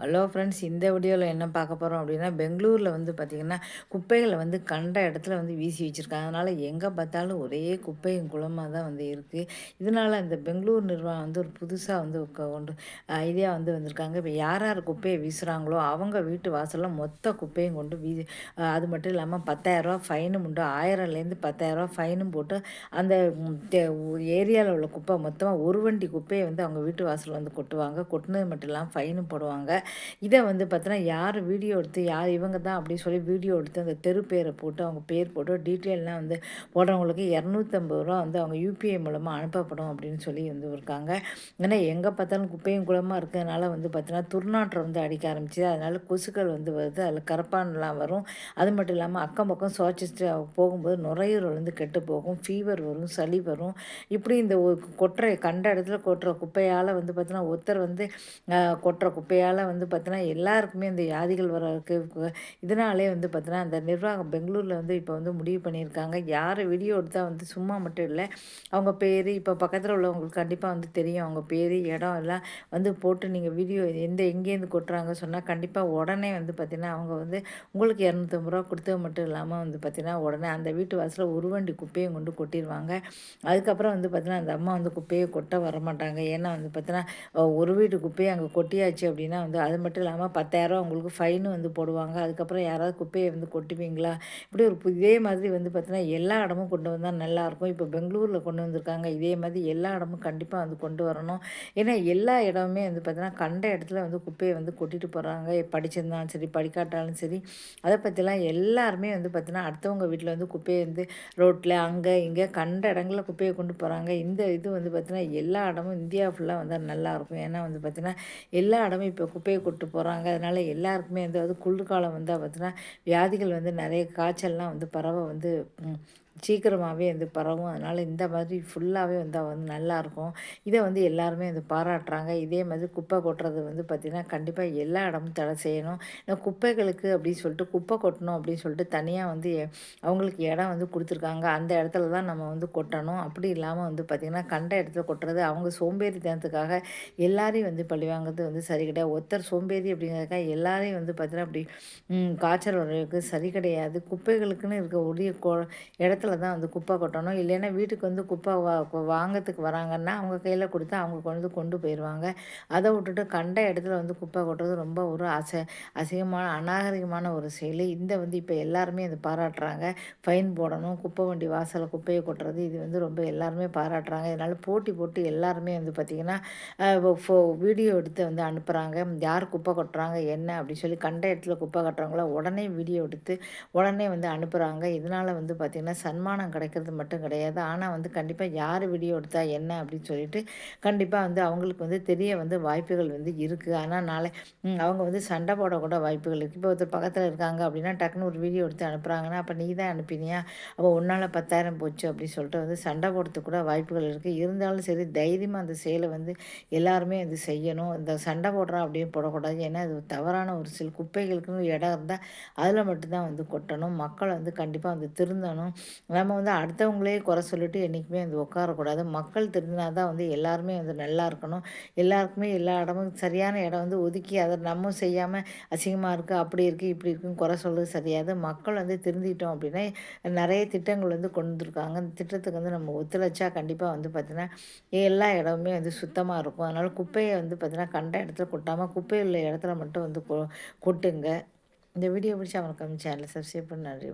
Hello friends இந்த வீடியோவில் என்ன பார்க்க போகிறோம் அப்படின்னா பெங்களூரில் வந்து பார்த்திங்கன்னா குப்பைகளை வந்து கண்ட இடத்துல வந்து வீசி வச்சுருக்காங்க. அதனால் எங்கே பார்த்தாலும் ஒரே குப்பையும் குளமாக தான் வந்து இருக்குது இதனால் இந்த பெங்களூர் நிர்வாகம் வந்து ஒரு புதுசாக வந்து கொண்டு ஐடியா வந்து வந்திருக்காங்க. இப்போ யார் யார் குப்பையை வீசுகிறாங்களோ அவங்க வீட்டு வாசலில் மொத்த குப்பையும் கொண்டு வீ அது மட்டும் இல்லாமல் பத்தாயிரரூவா ஃபைனும் உண்டு. ஆயிரம்லேருந்து பத்தாயிரரூவா ஃபைனும் போட்டு அந்த ஏரியாவில் உள்ள குப்பை மொத்தமாக ஒரு வண்டி குப்பையை வந்து அவங்க வீட்டு வாசலில் வந்து கொட்டுவாங்க. கொட்டினது மட்டும் இல்லாமல் ஃபைனும் போடுவாங்க. இதை வந்து பார்த்தோன்னா யார் வீடியோ எடுத்து யார் இவங்க தான் அப்படின்னு சொல்லி வீடியோ எடுத்து அந்த தெரு பேரை போட்டு அவங்க பேர் போட்டு டீட்டெயிலெலாம் வந்து போடுறவங்களுக்கு இரநூத்தம்பது ரூபா வந்து அவங்க யூபிஐ மூலமாக அனுப்பப்படும் அப்படின்னு சொல்லி வந்து இருக்காங்க. ஏன்னா எங்கே பார்த்தாலும் குப்பையும் குளமாக இருக்கிறதுனால வந்து பார்த்தோன்னா துர்நாற்றம் வந்து அடிக்க ஆரம்பிச்சு அதனால் கொசுக்கள் வந்து வருது. அதில் கரப்பான்லாம் வரும். அது மட்டும் இல்லாமல் அக்கம் பக்கம் சுவாச்சிட்டு போகும்போது நுரையீரல் வந்து கெட்டு போகும். ஃபீவர் வரும் சளி வரும். இப்படி இந்த கொட்டுற கண்ட இடத்துல கொட்டுற குப்பையால் வந்து பார்த்தோன்னா ஒருத்தர் வந்து கொட்டுற குப்பையால் வந்து வந்து பார்த்தீங்கன்னா எல்லாருக்குமே இந்த வியாதிகள் வரக்கு இதனாலே வந்து பார்த்தீங்கன்னா அந்த நிர்வாகம் பெங்களூரில் வந்து இப்போ வந்து முடிவு பண்ணியிருக்காங்க. யாரை வீடியோ எடுத்தால் வந்து சும்மா மட்டும் இல்லை அவங்க பேர் இப்போ பக்கத்தில் உள்ளவங்களுக்கு கண்டிப்பாக வந்து தெரியும். அவங்க பேர் இடம் எல்லாம் வந்து போட்டு நீங்கள் வீடியோ எந்த எங்கேருந்து கொட்டுறாங்க சொன்னால் கண்டிப்பாக உடனே வந்து பார்த்திங்கன்னா அவங்க வந்து உங்களுக்கு இரநூத்தம்பது ரூபா கொடுத்தது மட்டும் இல்லாமல் வந்து பார்த்திங்கன்னா உடனே அந்த வீட்டு வாசலில் ஒரு வண்டி குப்பையும் கொண்டு கொட்டிடுவாங்க அதுக்கப்புறம் வந்து பார்த்திங்கன்னா அந்த அம்மா வந்து குப்பையை கொட்ட வர மாட்டாங்க ஏன்னா வந்து பார்த்திங்கன்னா ஒரு வீட்டு குப்பையை அங்கே கொட்டியாச்சு அப்படின்னா வந்து அது மட்டும் இல்லாமல் பத்தாயிரம் உங்களுக்கு ஃபைனு வந்து போடுவாங்க. அதுக்கப்புறம் யாராவது குப்பையை வந்து கொட்டுவீங்களா? இப்படி ஒரு இதே மாதிரி வந்து பார்த்திங்கன்னா எல்லா இடமும் கொண்டு வந்தால் நல்லாயிருக்கும் இப்போ பெங்களூரில் கொண்டு வந்திருக்காங்க. இதே மாதிரி எல்லா இடமும் கண்டிப்பாக வந்து கொண்டு வரணும். ஏன்னா எல்லா இடமுமே வந்து பார்த்திங்கன்னா கண்ட இடத்துல வந்து குப்பையை வந்து கொட்டிட்டு போகிறாங்க படிச்சிருந்தாலும் சரி படிக்காட்டாலும் சரி. அதை பற்றிலாம் எல்லாருமே வந்து பார்த்திங்கன்னா அடுத்தவங்க வீட்டில் வந்து குப்பையை வந்து ரோட்டில் அங்கே இங்கே கண்ட இடங்களில் குப்பையை கொண்டு போகிறாங்க இந்த இது வந்து பார்த்திங்கன்னா எல்லா இடமும் இந்தியா ஃபுல்லாக வந்தால் நல்லாயிருக்கும் ஏன்னா வந்து பார்த்திங்கன்னா எல்லா இடமும் இப்போ குப்பையை கொட்டு போகிறாங்க அதனால் எல்லாருக்குமே வந்து அது குளிர்காலம் வந்து பார்த்தீங்கன்னா வியாதிகள் வந்து நிறைய காய்ச்சல்லாம் வந்து பரவ வந்து சீக்கிரமாகவே வந்து பரவும். அதனால் இந்த மாதிரி ஃபுல்லாகவே வந்து வந்து நல்லாயிருக்கும் இதை வந்து எல்லாருமே வந்து பாராட்டுறாங்க. இதே மாதிரி குப்பை கொட்டுறது வந்து பார்த்திங்கன்னா கண்டிப்பாக எல்லா இடமும் தடை செய்யணும். குப்பைகளுக்கு அப்படின்னு சொல்லிட்டு குப்பை கொட்டணும் அப்படின்னு சொல்லிட்டு தனியாக வந்து அவங்களுக்கு இடம் வந்து கொடுத்துருக்காங்க. அந்த இடத்துல தான் நம்ம வந்து கொட்டணும். அப்படி இல்லாமல் வந்து பார்த்திங்கன்னா கண்ட இடத்துல கொட்டுறது அவங்க சோம்பேறித்தனத்துக்காக எல்லாரையும் வந்து பழி வாங்குறது வந்து சரி கிடையாது. ஒருத்தர் சோம்பேறி அப்படிங்கிறதுக்காக எல்லாரையும் வந்து பார்த்திங்கன்னா அப்படி காய்ச்சல் வர்றதுக்கு சரி கிடையாது. குப்பைகளுக்குன்னு இருக்க உரிய இடத்துல இடத்துல தான் வந்து குப்பை கொட்டணும். இல்லைன்னா வீட்டுக்கு வந்து குப்பை வா வாங்கிறதுக்கு வராங்கன்னா அவங்க கையில் கொடுத்து அவங்க கொண்டு கொண்டு போயிடுவாங்க அதை விட்டுட்டு கண்ட இடத்துல வந்து குப்பை கொட்டுறது ரொம்ப ஒரு அச அசிங்கமான அநாகரிகமான ஒரு செயல். இந்த வந்து இப்போ எல்லாருமே அது பாராட்டுறாங்க. ஃபைன் போடணும் குப்பை வண்டி வாசலில் குப்பையை கொட்டுறது இது வந்து ரொம்ப எல்லாருமே பாராட்டுறாங்க. இதனால் போட்டி போட்டு எல்லாருமே வந்து பார்த்திங்கன்னா ஃபோ வீடியோ எடுத்து வந்து அனுப்புகிறாங்க யார் குப்பை கொட்டுறாங்க என்ன அப்படின்னு சொல்லி கண்ட இடத்துல குப்பை கட்டுறாங்களோ உடனே வீடியோ எடுத்து உடனே வந்து அனுப்புகிறாங்க இதனால் வந்து பார்த்திங்கன்னா சன்மானம் கிடைக்கிறது மட்டும் கிடையாது. ஆனால் வந்து கண்டிப்பாக யார் வீடியோ எடுத்தால் என்ன அப்படின்னு சொல்லிட்டு கண்டிப்பாக வந்து அவங்களுக்கு வந்து தெரிய வந்து வாய்ப்புகள் வந்து இருக்குது ஆனால் நாளை அவங்க வந்து சண்டை போடக்கூட வாய்ப்புகள் இருக்குது இப்போ ஒருத்தர் பக்கத்தில் இருக்காங்க அப்படின்னா டக்குன்னு ஒரு வீடியோ எடுத்து அனுப்புகிறாங்கன்னா அப்போ நீ தான் அனுப்பினியா? அப்போ ஒன்றால் பத்தாயிரம் போச்சு அப்படின்னு சொல்லிட்டு வந்து சண்டை போடுறதுக்கு கூட வாய்ப்புகள் இருக்குது இருந்தாலும் சரி தைரியமாக அந்த செயலை வந்து எல்லாருமே வந்து செய்யணும். இந்த சண்டை போடுறோம் அப்படின்னு போடக்கூடாது. ஏன்னா அது தவறான ஒரு சில குப்பைகளுக்குன்னு இடம் இருந்தால் அதில் மட்டும்தான் வந்து கொட்டணும். மக்கள் வந்து கண்டிப்பாக வந்து திருந்தணும். நம்ம வந்து அடுத்தவங்களே குறை சொல்லிட்டு என்றைக்குமே வந்து உட்காரக்கூடாது. மக்கள் திருந்தினா தான் வந்து எல்லாருமே வந்து நல்லா இருக்கணும். எல்லாருக்குமே எல்லா இடமும் சரியான இடம் வந்து ஒதுக்கி அதை நம்ம செய்யாமல் அசிங்கமாக இருக்குது அப்படி இருக்குது இப்படி இருக்குன்னு குறை சொல்கிறது சரியாது. மக்கள் வந்து திருந்திட்டோம் அப்படின்னா நிறைய திட்டங்கள் வந்து கொண்டு வந்துருக்காங்க. அந்த திட்டத்துக்கு வந்து நம்ம ஒத்துழைச்சா கண்டிப்பாக வந்து பார்த்திங்கன்னா எல்லா இடமுமே வந்து சுத்தமாக இருக்கும். அதனால் குப்பையை வந்து பார்த்திங்கன்னா கண்ட இடத்துல கொட்டாமல் குப்பை உள்ள இடத்துல மட்டும் வந்து கொட்டுங்க. இந்த வீடியோ பிடிச்சா அவனுக்கு சேனலை சப்ஸ்கிரைப் பண்ணி. நன்றி